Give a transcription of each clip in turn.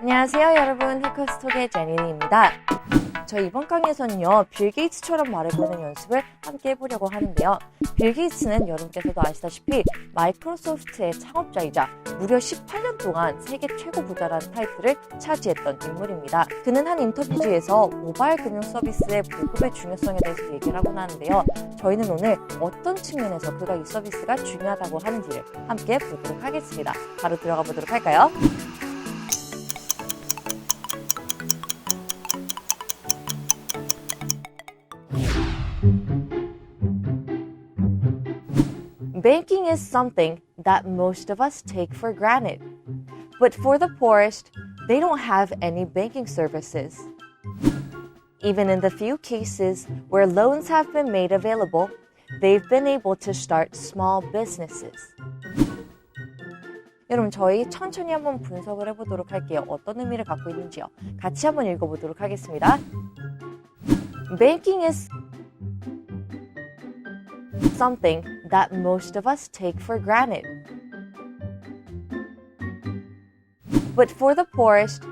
안녕하세요 여러분 해커스톡의 제니니입니다. 저 이번 강의에서는요 빌 게이츠처럼 말해보는 연습을 함께 해보려고 하는데요. 빌 게이츠는 여러분께서도 아시다시피 마이크로소프트의 창업자이자 무려 18년 동안 세계 최고 부자라는 타이틀을 차지했던 인물입니다. 그는 한 인터뷰지에서 모바일 금융 서비스의 보급의 중요성에 대해서 얘기를 하곤 하는데요. 저희는 오늘 어떤 측면에서 그가 이 서비스가 중요하다고 하는지를 함께 보도록 하겠습니다. 바로 들어가 보도록 할까요? Banking is something that most of us take for granted. But for the poorest, they don't have any banking services. Even in the few cases where loans have been made available, they've been able to start small businesses. 여러분, 저희 천천히 한번 분석을 해보도록 할게요. 어떤 의미를 갖고 있는지요. 같이 한번 읽어보도록 하겠습니다. Banking is something that most of us take for granted. But for the poorest,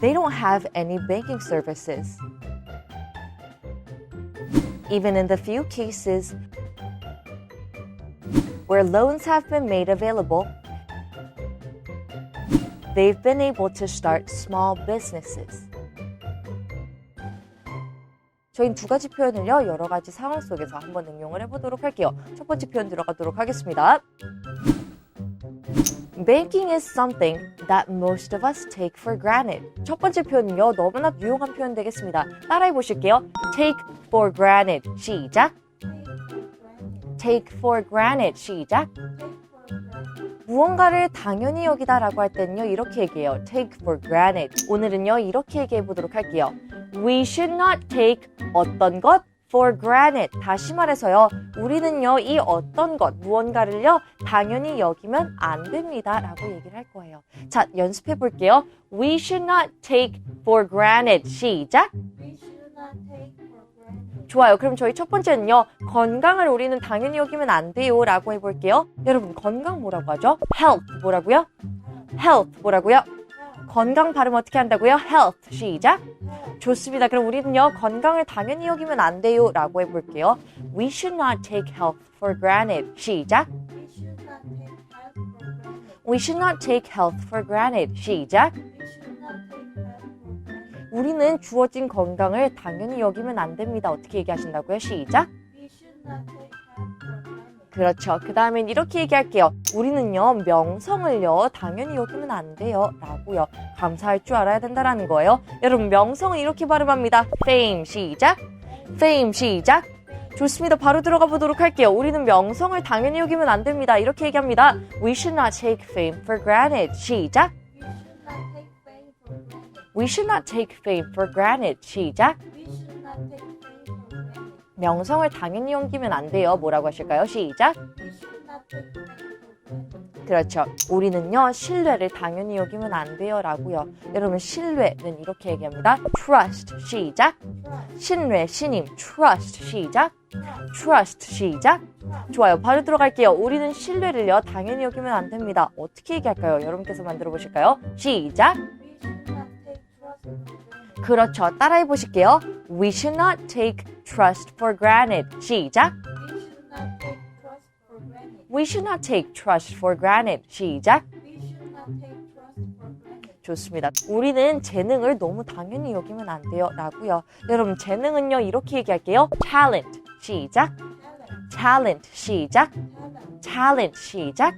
they don't have any banking services. Even in the few cases where loans have been made available, they've been able to start small businesses. 저희 두 가지 표현을요, 여러 가지 상황 속에서 한번 응용을 해보도록 할게요. 첫 번째 표현 들어가도록 하겠습니다. Banking is something that most of us take for granted. 첫 번째 표현은요, 너무나 유용한 표현 되겠습니다. 따라해 보실게요. Take for granted. 시작. Take for granted. 시작. 무언가를 당연히 여기다라고 할 때는요, 이렇게 얘기해요. Take for granted. 오늘은요, 이렇게 얘기해 보도록 할게요. We should not take 어떤 것 for granted. 다시 말해서요, 우리는요, 이 어떤 것, 무언가를요, 당연히 여기면 안 됩니다. 라고 얘기를 할 거예요. 자, 연습해 볼게요. We should not take for granted. 시작. 좋아요. 그럼 저희 첫 번째는요, 건강을 우리는 당연히 여기면 안 돼요. 라고 해볼게요. 여러분, 건강 뭐라고 하죠? health 뭐라고요? health 뭐라고요? 건강 발음 어떻게 한다고요? health. 시작. 좋습니다. 그럼 우리는요, 건강을 당연히 여기면 안 돼요. 라고 해볼게요. We should not take health for granted. 시작. We should not take health for granted. 시작. 우리는 주어진 건강을 당연히 여기면 안 됩니다. 어떻게 얘기하신다고요? 시작. 그렇죠. 그 다음엔 이렇게 얘기할게요. 우리는요, 명성을요, 당연히 여기면 안 돼요. 라고요. 감사할 줄 알아야 된다라는 거예요. 여러분, 명성은 이렇게 발음합니다. fame, 시작. fame, 시작. 좋습니다. 바로 들어가 보도록 할게요. 우리는 명성을 당연히 여기면 안 됩니다. 이렇게 얘기합니다. We should not take fame for granted. 시작. We should not take fame for granted. 시작. 명성을 당연히 여기면 안 돼요. 뭐라고 하실까요? 시작. 그렇죠. 우리는요, 신뢰를 당연히 여기면 안 돼요. 라고요. 여러분, 신뢰는 이렇게 얘기합니다. trust, 시작. 신뢰, 신임, trust, 시작. Trust. 시작. 좋아요. 바로 들어갈게요. 우리는 신뢰를요, 당연히 여기면 안 됩니다. 어떻게 얘기할까요? 여러분께서 만들어 보실까요? 시작. 그렇죠. 따라해 보실게요. We should not take trust for granted. 시작. We should not take trust for granted. 시작. 좋습니다. 우리는 재능을 너무 당연히 여기면 안 돼요. 라고요. 여러분, 재능은요, 이렇게 얘기할게요. talent. 시작. Talent. 시작. Talent. 시작.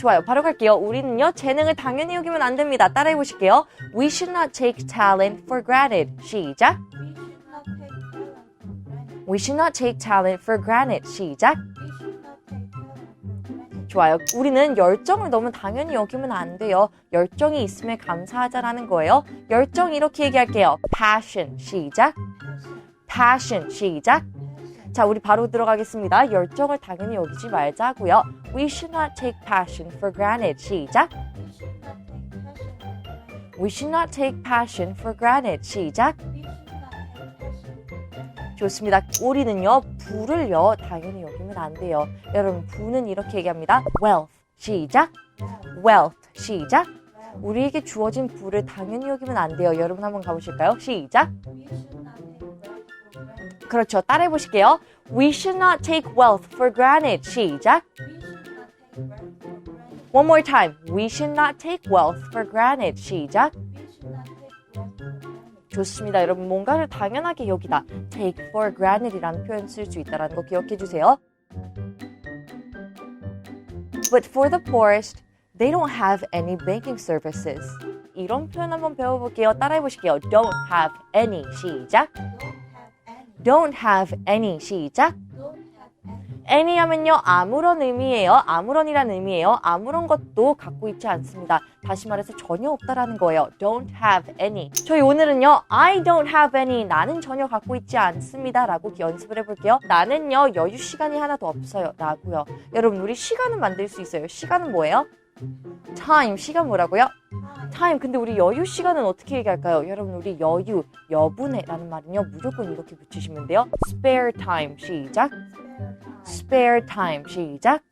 좋아요. 바로 갈게요. 우리는요, 재능을 당연히 여기면 안 됩니다. 따라해 보실게요. We should not take talent for granted. 시작. We should not take talent for granted. 시작. 좋아요. 우리는 열정을 너무 당연히 여기면 안 돼요. 열정이 있음에 감사하자라는 거예요. 열정 이렇게 얘기할게요. passion. 시작. passion. 시작. 자, 우리 바로 들어가겠습니다. 열정을 당연히 여기지 말자고요. We should not take passion for granted. 시작. We should not take passion for granted. 시작. 좋습니다. 우리는요, 부를요, 당연히 여기면 안 돼요. 여러분, 부는 이렇게 얘기합니다. wealth. 시작. Wealth. 시작. 우리에게 주어진 부를 당연히 여기면 안 돼요. 여러분 한번 가보실까요? 시작. 그렇죠. 따라해 보실게요. We should not take wealth for granted. 시작. One more time. We should not take wealth for granted. 시작. 좋습니다. 여러분 뭔가를 당연하게 여기다 take for granted이라는 표현 쓸 수 있다는 거 기억해 주세요. But for the poorest, they don't have any banking services. 이런 표현 한번 배워볼게요. 따라해 보실게요. Don't have any. 시작. Don't have any. Don't have any. 시작. Don't any. 하면요 아무런 의미예요. 아무런이란 의미예요. 아무런 것도 갖고 있지 않습니다. 다시 말해서 전혀 없다라는 거예요. Don't have any. 저희 오늘은요 I don't have any. 나는 전혀 갖고 있지 않습니다 라고 연습을 해볼게요. 나는요 여유 시간이 하나도 없어요. 라고요. 여러분 우리 시간은 만들 수 있어요. 시간은 뭐예요? Time 시간 뭐라고요? Time. 근데 우리 여유 시간은 어떻게 얘기할까요? 여러분 우리 여유 여분의라는 말은요 무조건 이렇게 붙이시면 돼요. spare time 시작. Spare time. 시작.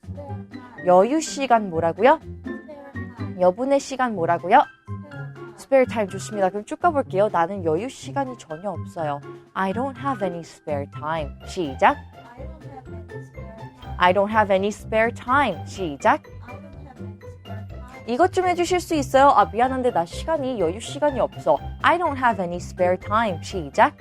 여유 시간 뭐라고요? 여분의 시간 뭐라고요? Spare time. 좋습니다. 그럼 쭉 가볼게요. 나는 여유 시간이 전혀 없어요. I don't have any spare time. 시작. I don't have any spare time. 시작. 이것 좀 해주실 수 있어요? 아 미안한데 나 시간이 여유 시간이 없어. I don't have any spare time. 시작.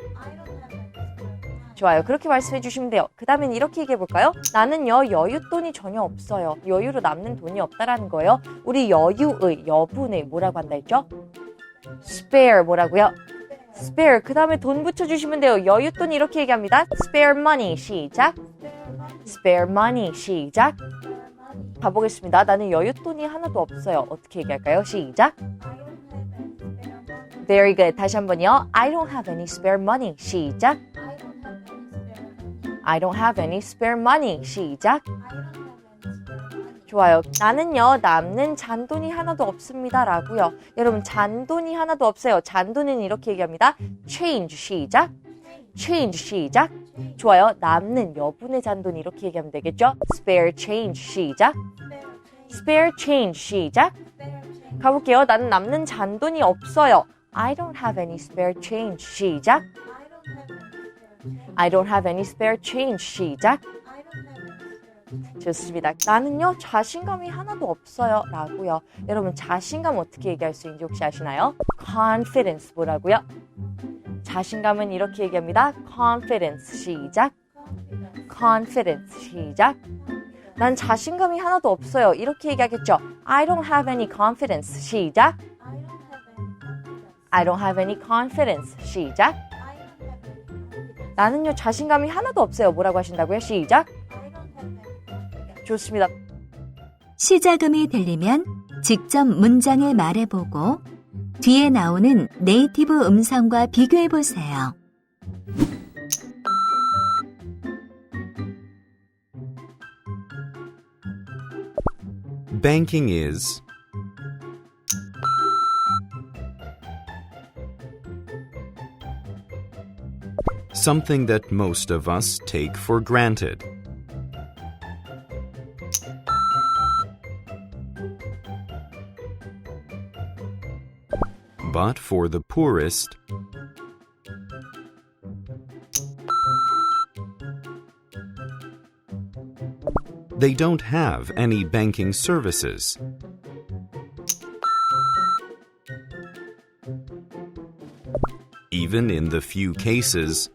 좋아요. 그렇게 말씀해 주시면 돼요. 그 다음엔 이렇게 얘기해 볼까요? 나는요, 여윳돈이 전혀 없어요. 여유로 남는 돈이 없다라는 거예요. 우리 여유의, 여분의 뭐라고 한다 했죠? spare 뭐라고요? spare. 그 다음에 돈 붙여주시면 돼요. 여윳돈 이렇게 얘기합니다. spare money. 시작. Spare money. 시작. 가보겠습니다. 나는 여윳돈이 하나도 없어요. 어떻게 얘기할까요? 시작. Very good. 다시 한번요. I don't have any spare money. 시작. I don't have any spare money. 시작. 좋아요. 나는요, 남는 잔돈이 하나도 없습니다. 라고요. 여러분, 잔돈이 하나도 없어요. 잔돈은 이렇게 얘기합니다. change, 시작. change, 시작. 좋아요. 남는 여분의 잔돈 이렇게 얘기하면 되겠죠? spare change, 시작. Spare change. 시작. 가볼게요. 나는 남는 잔돈이 없어요. I don't have any spare change, 시작. I don't have any spare change. 시작. 좋습니다. 나는요, 자신감이 하나도 없어요. 라고요. 여러분, 자신감 어떻게 얘기할 수 있는지 혹시 아시나요? confidence 뭐라고요? 자신감은 이렇게 얘기합니다. confidence 시작. Confidence. 시작. 난 자신감이 하나도 없어요. 이렇게 얘기하겠죠. I don't have any confidence 시작. I don't have any confidence. 시작. 나는요, 자신감이 하나도 없어요. 뭐라고 하신다고요? 시작. 좋습니다. 시작음이 들리면 직접 문장을 말해보고 뒤에 나오는 네이티브 음성과 비교해보세요. Banking is something that most of us take for granted. But for the poorest, they don't have any banking services. Even in the few cases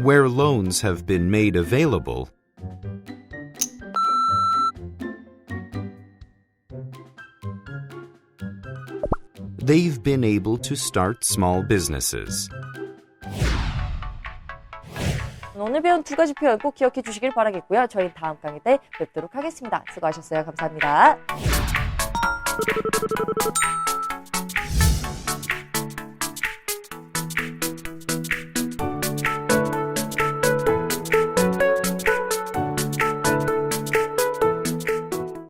where loans have been made available, they've been able to start small businesses. 오늘 배운 두 가지 표현 꼭 기억해 주시길 바라겠고요. 저희 다음 강의 때 뵙도록 하겠습니다. 수고하셨어요. 감사합니다.